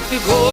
happy to go.